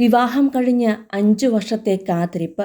വിവാഹം കഴിഞ്ഞ് അഞ്ചു വർഷത്തെ കാത്തിരിപ്പ്.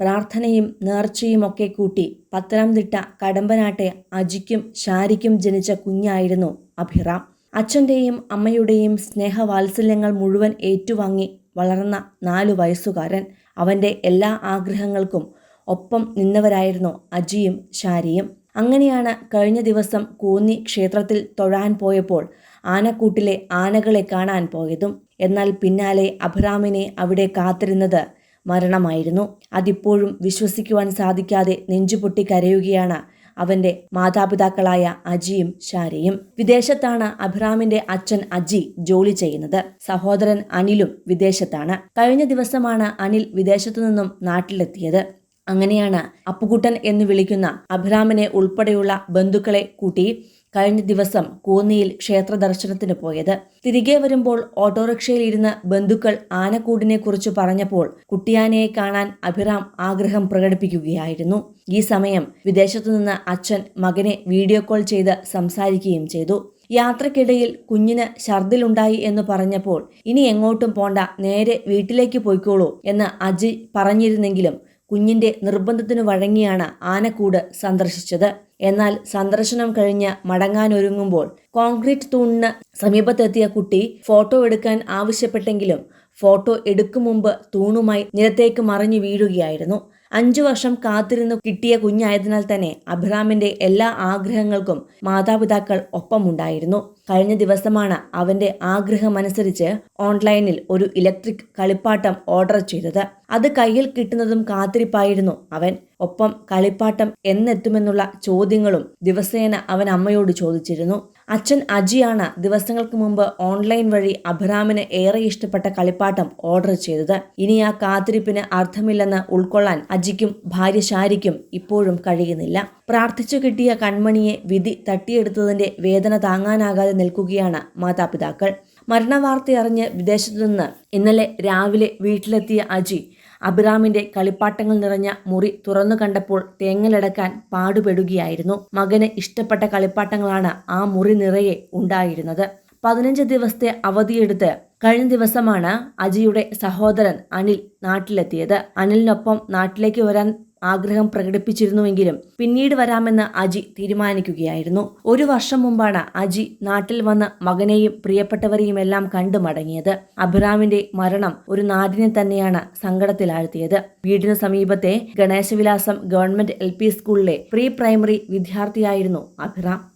പ്രാർത്ഥനയും നേർച്ചയും ഒക്കെ കൂട്ടി പത്തനംതിട്ട കടമ്പനാട്ടെ അജിക്കും ഷാരിക്കും ജനിച്ച കുഞ്ഞായിരുന്നു അഭിറാം. അച്ഛന്റെയും അമ്മയുടെയും സ്നേഹവാത്സല്യങ്ങൾ മുഴുവൻ ഏറ്റുവാങ്ങി വളർന്ന നാലു വയസ്സുകാരൻ. അവന്റെ എല്ലാ ആഗ്രഹങ്ങൾക്കും ഒപ്പം നിന്നവരായിരുന്നു അജിയും ഷാരിയും അങ്ങനെയാണ് കഴിഞ്ഞ ദിവസം കൂന്നി ക്ഷേത്രത്തിൽ തൊഴാൻ പോയപ്പോൾ ആനക്കൂട്ടിലെ ആനകളെ കാണാൻ പോയതും. എന്നാൽ പിന്നാലെ അഭിറാമിനെ അവിടെ കാത്തിരുന്നത് മരണമായിരുന്നു. അതിപ്പോഴും വിശ്വസിക്കുവാൻ സാധിക്കാതെ നെഞ്ചുപൊട്ടി കരയുകയാണ് അവന്റെ മാതാപിതാക്കളായ അജിയും ഷാരയും വിദേശത്താണ് അഭിറാമിന്റെ അച്ഛൻ അജി ജോലി ചെയ്യുന്നത്. സഹോദരൻ അനിലും വിദേശത്താണ്. കഴിഞ്ഞ ദിവസമാണ് അനിൽ വിദേശത്തു നിന്നും നാട്ടിലെത്തിയത്. അങ്ങനെയാണ് അപ്പുകുട്ടൻ എന്ന് വിളിക്കുന്ന അഭിറാമിനെ ഉൾപ്പെടെയുള്ള ബന്ധുക്കളെ കൂട്ടി കഴിഞ്ഞ ദിവസം കൂന്നിയിൽ ക്ഷേത്ര ദർശനത്തിന് പോയത്. തിരികെ വരുമ്പോൾ ഓട്ടോറിക്ഷയിൽ ഇരുന്ന് ബന്ധുക്കൾ ആനക്കൂടിനെ കുറിച്ച് പറഞ്ഞപ്പോൾ കുട്ടിയാനയെ കാണാൻ അഭിറാം ആഗ്രഹം പ്രകടിപ്പിക്കുകയായിരുന്നു. ഈ സമയം വിദേശത്തുനിന്ന് അച്ഛൻ മകനെ വീഡിയോ കോൾ ചെയ്ത് സംസാരിക്കുകയും ചെയ്തു. യാത്രക്കിടയിൽ കുഞ്ഞിന് ഛർദിലുണ്ടായി എന്ന് പറഞ്ഞപ്പോൾ ഇനി എങ്ങോട്ടും പോണ്ട നേരെ വീട്ടിലേക്ക് പോയിക്കോളൂ എന്ന് അജി പറഞ്ഞിരുന്നെങ്കിലും കുഞ്ഞിന്റെ നിർബന്ധത്തിനു വഴങ്ങിയാണ് ആനക്കൂട് സന്ദർശിച്ചത്. എന്നാൽ സന്ദർശനം കഴിഞ്ഞ് മടങ്ങാനൊരുങ്ങുമ്പോൾ കോൺക്രീറ്റ് തൂണിന് സമീപത്തെത്തിയ കുട്ടി ഫോട്ടോ എടുക്കാൻ ആവശ്യപ്പെട്ടെങ്കിലും ഫോട്ടോ എടുക്കും മുമ്പ് തൂണുമായി നിലത്തേക്ക് മറിഞ്ഞു വീഴുകയായിരുന്നു. അഞ്ചു വർഷം കാത്തിരുന്ന് കിട്ടിയ കുഞ്ഞായതിനാൽ തന്നെ അഭിറാമിന്റെ എല്ലാ ആഗ്രഹങ്ങൾക്കും മാതാപിതാക്കൾ ഒപ്പമുണ്ടായിരുന്നു. കഴിഞ്ഞ ദിവസമാണ് അവന്റെ ആഗ്രഹമനുസരിച്ച് ഓൺലൈനിൽ ഒരു ഇലക്ട്രിക് കളിപ്പാട്ടം ഓർഡർ ചെയ്തത്. അത് കയ്യിൽ കിട്ടുന്നതും കാത്തിരിപ്പായിരുന്നു അവൻ. ഒപ്പം കളിപ്പാട്ടം എന്നെത്തുമെന്നുള്ള ചോദ്യങ്ങളും ദിവസേന അവൻ അമ്മയോട് ചോദിച്ചിരുന്നു. അച്ഛൻ അജിയാണ് ദിവസങ്ങൾക്ക് മുമ്പ് ഓൺലൈൻ വഴി അഭിറാമിന് ഏറെ ഇഷ്ടപ്പെട്ട കളിപ്പാട്ടം ഓർഡർ ചെയ്തത്. ഇനി ആ കാത്തിരിപ്പിന് അർത്ഥമില്ലെന്ന് ഉൾക്കൊള്ളാൻ അജിക്കും ഭാര്യ ശാരിക്കും ഇപ്പോഴും കഴിയുന്നില്ല. പ്രാർത്ഥിച്ചു കിട്ടിയ കൺമണിയെ വിധി തട്ടിയെടുത്തതിന്റെ വേദന താങ്ങാനാകാതെ നിൽക്കുകയാണ് മാതാപിതാക്കൾ. മരണവാർത്തയറിഞ്ഞ് വിദേശത്തു നിന്ന് ഇന്നലെ രാവിലെ വീട്ടിലെത്തിയ അജി അഭിറാമിന്റെ കളിപ്പാട്ടങ്ങൾ നിറഞ്ഞ മുറി തുറന്നു കണ്ടപ്പോൾ തേങ്ങലടക്കാൻ പാടുപെടുകയായിരുന്നു. മകന് ഇഷ്ടപ്പെട്ട കളിപ്പാട്ടങ്ങളാണ് ആ മുറി നിറയെ ഉണ്ടായിരുന്നത്. പതിനഞ്ച് ദിവസത്തെ അവധിയെടുത്ത് കഴിഞ്ഞ ദിവസമാണ് അജിയുടെ സഹോദരൻ അനിൽ നാട്ടിലെത്തിയത്. അനിലിനൊപ്പം നാട്ടിലേക്ക് വരാൻ ആഗ്രഹം പ്രകടിപ്പിച്ചിരുന്നുവെങ്കിലും പിന്നീട് വരാമെന്ന് അജി തീരുമാനിക്കുകയായിരുന്നു. ഒരു വർഷം മുമ്പാണ് അജി നാട്ടിൽ വന്ന് മകനെയും പ്രിയപ്പെട്ടവരെയും എല്ലാം കണ്ടു മടങ്ങിയത്. അഭിറാമിന്റെ മരണം ഒരു നാടിനെ തന്നെയാണ് സങ്കടത്തിലാഴ്ത്തിയത്. വീടിന് സമീപത്തെ ഗണേശവിലാസം ഗവൺമെന്റ് എൽ സ്കൂളിലെ പ്രീ പ്രൈമറി വിദ്യാർത്ഥിയായിരുന്നു അഭിറാം.